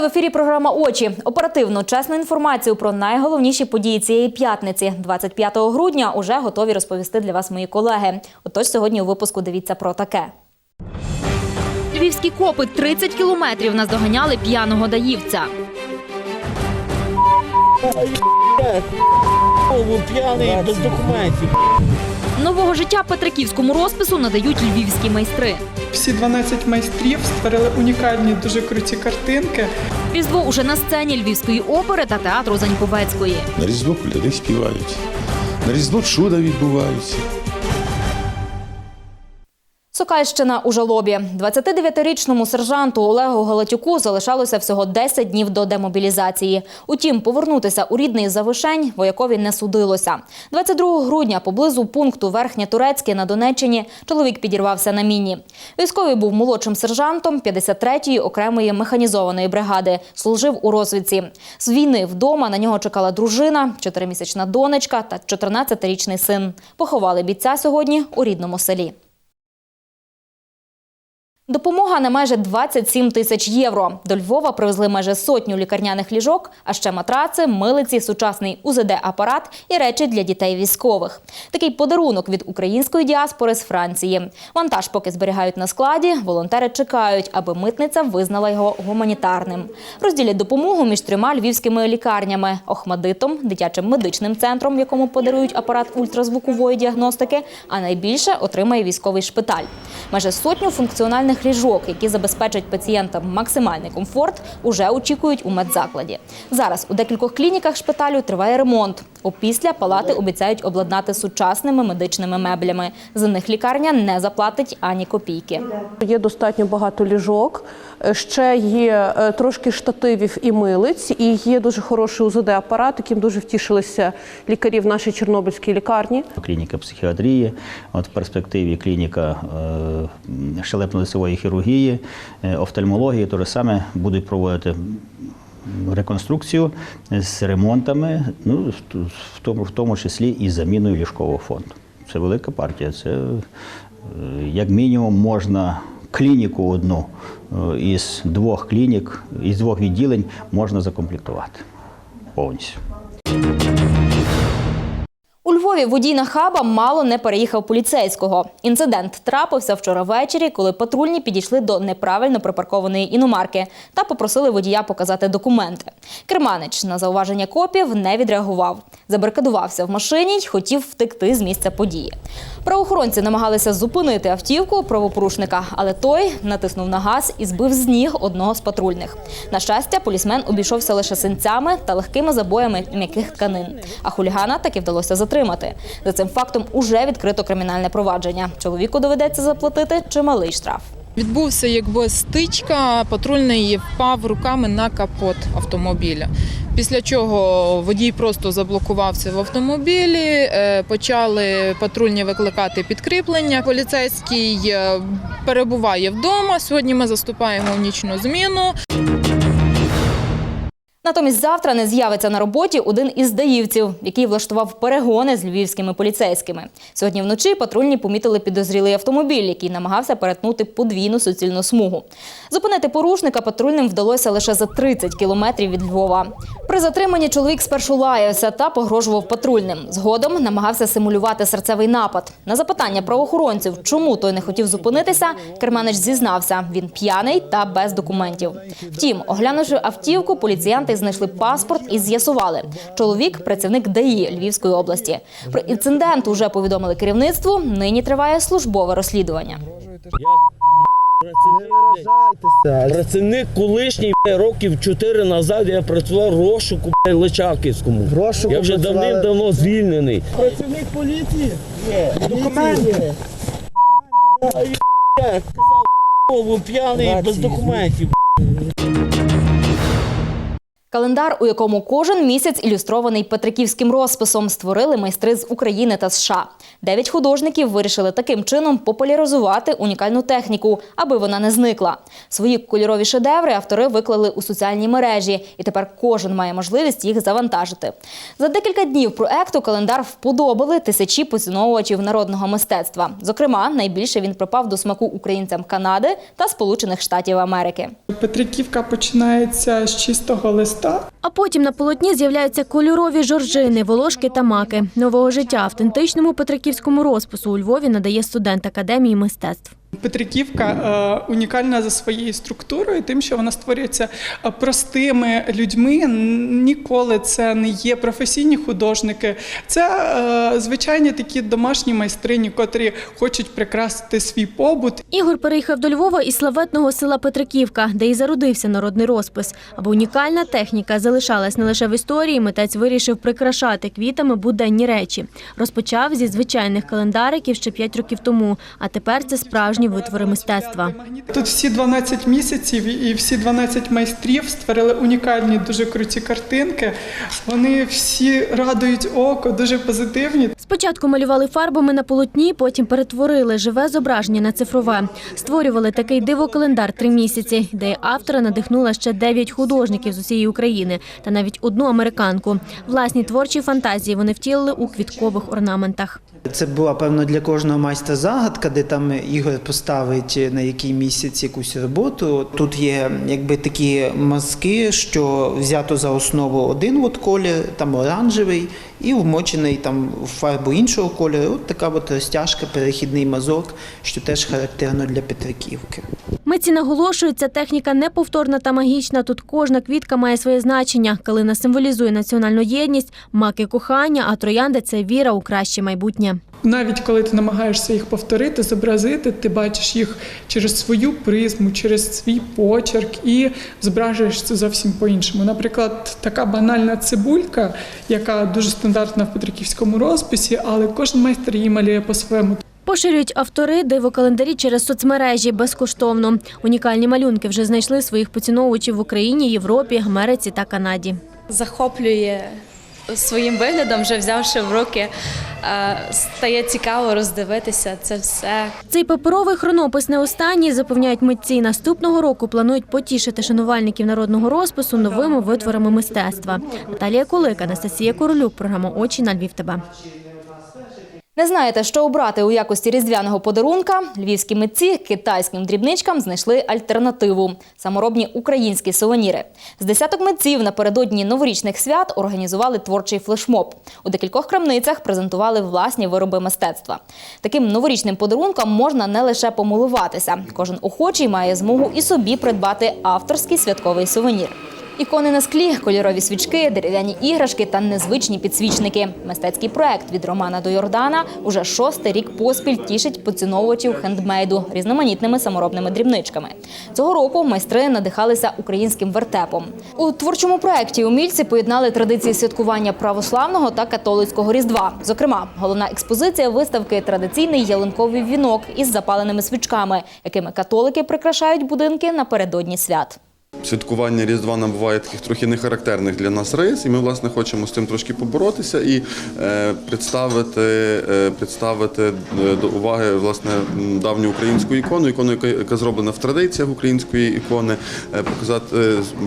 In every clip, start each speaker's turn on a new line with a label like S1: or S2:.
S1: Вітаю в ефірі. Програма Очі. Оперативну чесну інформацію про найголовніші події цієї п'ятниці, 25 грудня, уже готові розповісти для вас мої колеги. Отож, сьогодні у випуску дивіться про таке. Львівські копи 30 кілометрів наздоганяли п'яного даївця.
S2: П'яний без документів.
S1: Нового життя петриківському розпису надають львівські майстри.
S3: Всі 12 майстрів створили унікальні дуже круті картинки.
S1: Різдво уже на сцені Львівської опери та театру Заньковецької.
S4: На Різдво коляди співають, на Різдво чуда відбуваються.
S1: Сокальщина у жалобі. 29-річному сержанту Олегу Галатюку залишалося всього 10 днів до демобілізації. Утім, повернутися у рідний Завишень воякові не судилося. 22 грудня поблизу пункту Верхнє Турецьке на Донеччині чоловік підірвався на міні. Військовий був молодшим сержантом 53-ї окремої механізованої бригади. Служив у розвідці. З війни вдома на нього чекала дружина, 4-місячна донечка та 14-річний син. Поховали бійця сьогодні у рідному селі. Допомога на майже 27 тисяч євро. До Львова привезли майже сотню лікарняних ліжок, а ще матраци, милиці, сучасний УЗД-апарат і речі для дітей військових. Такий подарунок від української діаспори з Франції. Вантаж поки зберігають на складі, волонтери чекають, аби митниця визнала його гуманітарним. Розділять допомогу між трьома львівськими лікарнями – Охмадитом, дитячим медичним центром, в якому подарують апарат ультразвукової діагностики, а найбільше отримає військовий шпиталь. Майже сотню функціональних ліжок, які забезпечать пацієнтам максимальний комфорт, уже очікують у медзакладі. Зараз у декількох клініках шпиталю триває ремонт. Опісля палати обіцяють обладнати сучасними медичними меблями. За них лікарня не заплатить ані копійки.
S5: Є достатньо багато ліжок, ще є е, трошки штативів і милиць, і є дуже хороший УЗД-апарат, яким дуже втішилися лікарі в нашій Чорнобильській лікарні.
S6: Клініка психіатрії, от в перспективі клініка е, щелепно-лицевої хірургії, е, офтальмології, то саме будуть проводити реконструкцію з ремонтами, ну, в тому, в тому числі і заміною ліжкового фонду. Це велика партія. Це як мінімум можна клініку одну із двох клінік, із двох відділень можна закомплектувати повністю.
S1: У водій на хаба мало не переїхав поліцейського. Інцидент трапився вчора ввечері, коли патрульні підійшли до неправильно припаркованої іномарки та попросили водія показати документи. Керманич на зауваження копів не відреагував. Забаркадувався в машині й хотів втекти з місця події. Правоохоронці намагалися зупинити автівку правопорушника, але той натиснув на газ і збив з ніг одного з патрульних. На щастя, полісмен обійшовся лише синцями та легкими забоями м'яких тканин. А хулігана таки вдалося затримати. За цим фактом уже відкрито кримінальне провадження. Чоловіку доведеться заплатити чималий штраф.
S7: Відбувся якби стичка, патрульний впав руками на капот автомобіля. Після чого водій просто заблокувався в автомобілі, е, почали патрульні викликати підкріплення. Поліцейський е, перебуває вдома. Сьогодні ми заступаємо в нічну зміну.
S1: Натомість завтра не з'явиться на роботі один із даївців, який влаштував перегони з львівськими поліцейськими. Сьогодні вночі патрульні помітили підозрілий автомобіль, який намагався перетнути подвійну суцільну смугу. Зупинити порушника патрульним вдалося лише за 30 кілометрів від Львова. При затриманні чоловік спершу лаявся та погрожував патрульним. Згодом намагався симулювати серцевий напад. На запитання правоохоронців, чому той не хотів зупинитися, керманич зізнався, він п'яний та без документів. Втім, оглянувши автівку, поліціянти знайшли паспорт і з'ясували. Чоловік працівник ДАІ Львівської області. Про інцидент уже повідомили керівництву. Нині триває службове розслідування.
S2: Працівник колишній бля, років 4 назад я працював в розшуку бля, Личаківському.
S8: розшуку
S2: я вже
S8: працювали?
S2: давним-давно звільнений.
S8: Працівник поліції? Документи.
S2: Ви п'яний без документів.
S1: Календар, у якому кожен місяць ілюстрований петриківським розписом, створили майстри з України та США. Дев'ять художників вирішили таким чином популяризувати унікальну техніку, аби вона не зникла. Свої кольорові шедеври автори виклали у соціальні мережі, і тепер кожен має можливість їх завантажити. За декілька днів проекту календар вподобали тисячі поціновувачів народного мистецтва. Зокрема, найбільше він припав до смаку українцям Канади та Сполучених Штатів Америки.
S3: Петриківка починається з чистого листа.
S9: А потім на полотні з'являються кольорові жоржини, волошки та маки. Нового життя автентичному петриківському розпису у Львові надає студент академії мистецтв.
S3: Петриківка е, унікальна за своєю структурою, тим, що вона створюється е, простими людьми. Ніколи це не є професійні художники. Це е, звичайні такі домашні майстрині, котрі хочуть прикрасити свій побут
S9: Ігор переїхав до Львова із славетного села Петриківка, де і зародився народний розпис. Аби унікальна техніка залишалась не лише в історії, митець вирішив прикрашати квітами буденні речі. Розпочав зі звичайних календариків ще 5 років тому, а тепер це справжні витвори мистецтва.
S3: Тут всі 12 місяців і всі 12 майстрів створили унікальні, дуже круті картинки. Вони всі радують око, дуже позитивні.
S9: Спочатку малювали фарбами на полотні, потім перетворили живе зображення на цифрове. Створювали такий диво-календар три місяці. Ідея автора надихнула ще дев'ять художників з усієї України та навіть одну американку. Власні творчі фантазії вони втілили у квіткових орнаментах.
S10: Це була певно для кожного майстра загадка, де там Ігор поставить на який місяць якусь роботу. Тут є якби такі мазки, що взято за основу один от колір, там оранжевий, і вмочений там в фарбу іншого кольору. От така от розтяжка, перехідний мазок, що теж характерно для Петриківки.
S9: Митці наголошують, ця техніка неповторна та магічна. Тут кожна квітка має своє значення. Калина символізує національну єдність, маки кохання, а троянди це віра у краще майбутнє.
S3: Навіть коли ти намагаєшся їх повторити, зобразити, ти бачиш їх через свою призму, через свій почерк і зображуєш це зовсім по-іншому. Наприклад, така банальна цибулька, яка дуже стандартна в Петриківському розписі, але кожен майстер її малює по-своєму.
S9: Поширюють автори диво-календарі через соцмережі безкоштовно. Унікальні малюнки вже знайшли своїх поціновувачів в Україні, Європі, Америці та Канаді.
S11: захоплює своїм виглядом, вже взявши в руки, е, стає цікаво роздивитися це все.
S9: Цей паперовий хронопис не останній, запевняють митці. Наступного року планують потішити шанувальників народного розпису новими витворами мистецтва. Наталія Кулик, Анастасія Королюк, програма Очі на Львів. ТБ.
S1: Не знаєте, що обрати у якості різдвяного подарунка? Львівські митці китайським дрібничкам знайшли альтернативу – саморобні українські сувеніри. З десяток митців напередодні новорічних свят організували творчий флешмоб. У декількох крамницях презентували власні вироби мистецтва. Таким новорічним подарунком можна не лише помилуватися. Кожен охочий має змогу і собі придбати авторський святковий сувенір. Ікони на склі, кольорові свічки, дерев'яні іграшки та незвичні підсвічники. Мистецький проект від Романа до Йордана уже шостий рік поспіль тішить поціновувачів хендмейду різноманітними саморобними дрібничками. Цього року майстри надихалися українським вертепом. У творчому проекті умільці поєднали традиції святкування православного та католицького різдва. Зокрема, головна експозиція виставки традиційний ялинковий вінок із запаленими свічками, якими католики прикрашають будинки напередодні свят.
S12: Святкування Різдва набуває таких трохи нехарактерних для нас рис, і ми власне хочемо з цим трошки поборотися і е, представити, е, представити е, до уваги власне давню українську ікону, ікону, яка, зроблена в традиціях української ікони, показати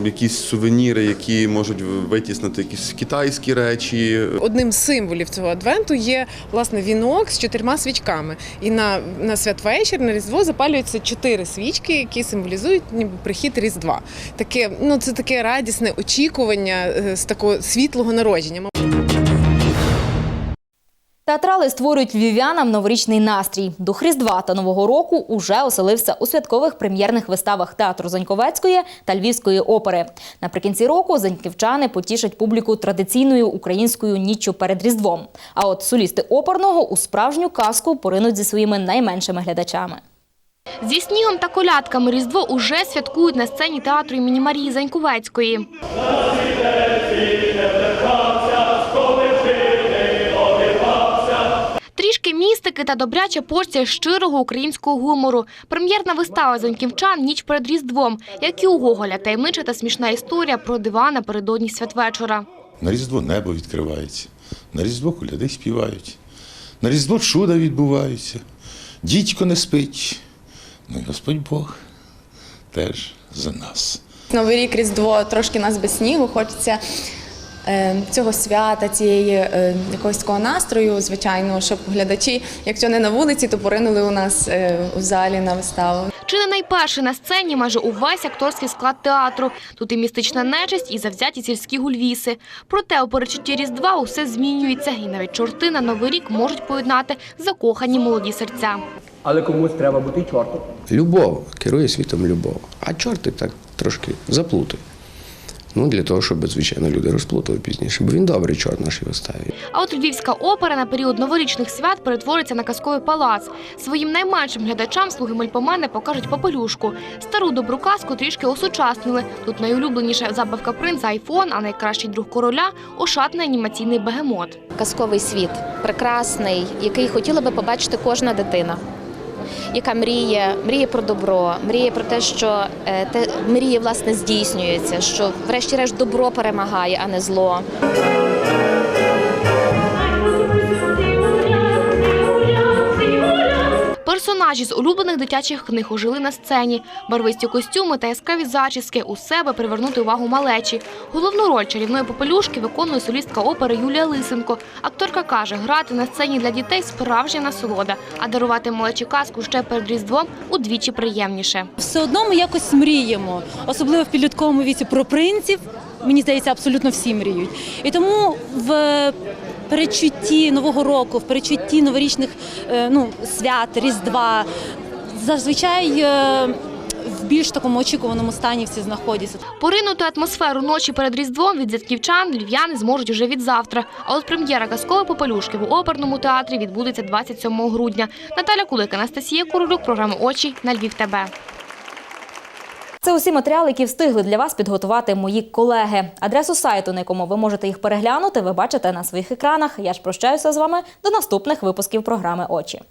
S12: якісь сувеніри, які можуть витіснити якісь китайські речі,
S7: Одним з символів цього адвенту є власне вінок з чотирма свічками. І на, на святвечір, на Різдво запалюються чотири свічки, які символізують ніби прихід Різдва. Таке, ну це таке радісне очікування е, з такого світлого народження.
S1: Театрали створюють львів'янам новорічний настрій. Дух Різдва та Нового року уже оселився у святкових прем'єрних виставах театру Заньковецької та Львівської опери. Наприкінці року заньківчани потішать публіку традиційною українською ніччю перед Різдвом. А от солісти оперного у справжню казку поринуть зі своїми найменшими глядачами.
S9: Зі снігом та колядками Різдво уже святкують на сцені театру імені Марії Заньковецької. Трішки
S13: містики та добряча порція щирого українського гумору. Прем'єрна вистава «Зоньківчан. Ніч перед Різдвом», як і у Гоголя, таємнича та смішна історія про дива напередодні святвечора.
S4: На Різдво небо відкривається, на Різдво коляди співають, на Різдво чуда відбуваються, дідько не спить. Ну і Господь Бог теж за нас.
S14: Новий рік Різдво трошки нас без снігу. Хочеться е, цього свята, цієї е, якогось такого настрою, звичайно, щоб глядачі, якщо не на вулиці, то поринули у нас е, у залі на виставу.
S13: Чи не найперше на сцені майже увесь акторський склад театру. Тут і містична нечисть, і завзяті сільські гульвіси. Проте у перечутті Різдва усе змінюється, і навіть чорти на Новий рік можуть поєднати закохані молоді серця.
S15: Але комусь треба бути чортом.
S16: Любов керує світом любов, а чорти так трошки заплутають. Ну, для того, щоб, звичайно, люди розплутали пізніше, бо він добрий чорт нашій виставі.
S13: А от Львівська опера на період новорічних свят перетвориться на казковий палац. Своїм найменшим глядачам слуги мельпомени покажуть попелюшку. Стару добру казку трішки осучаснили. Тут найулюбленіша забавка принца айфон, а найкращий друг короля ошатний анімаційний бегемот.
S17: казковий світ, прекрасний, який хотіла би побачити кожна дитина. Яка мріє, мріє про добро, мріє про те, що е, те мрії власне здійснюється, що врешті-решт добро перемагає, а не зло.
S13: Персонажі з улюблених дитячих книг ожили на сцені. Барвисті костюми та яскраві зачіски у себе привернути увагу малечі. Головну роль чарівної попелюшки виконує солістка опери Юлія Лисенко. Акторка каже, грати на сцені для дітей справжня насолода, а дарувати малечі казку ще перед різдвом удвічі приємніше.
S18: Все одно ми якось мріємо, особливо в підлітковому віці про принців. Мені здається, абсолютно всі мріють. І тому в перечутті нового року, в перечутті новорічних е, ну, свят, Різдва зазвичай е, в більш такому очікуваному стані всі знаходяться.
S13: Поринути атмосферу ночі перед Різдвом від зятківчан львів'яни зможуть уже від завтра. А от прем'єра казкової попелюшки в оперному театрі відбудеться 27 грудня. Наталя Кулик, Анастасія Курилюк, програма Очі на Львів ТБ.
S1: Це усі матеріали, які встигли для вас підготувати мої колеги. Адресу сайту, на якому ви можете їх переглянути, ви бачите на своїх екранах. Я ж прощаюся з вами до наступних випусків програми Очі.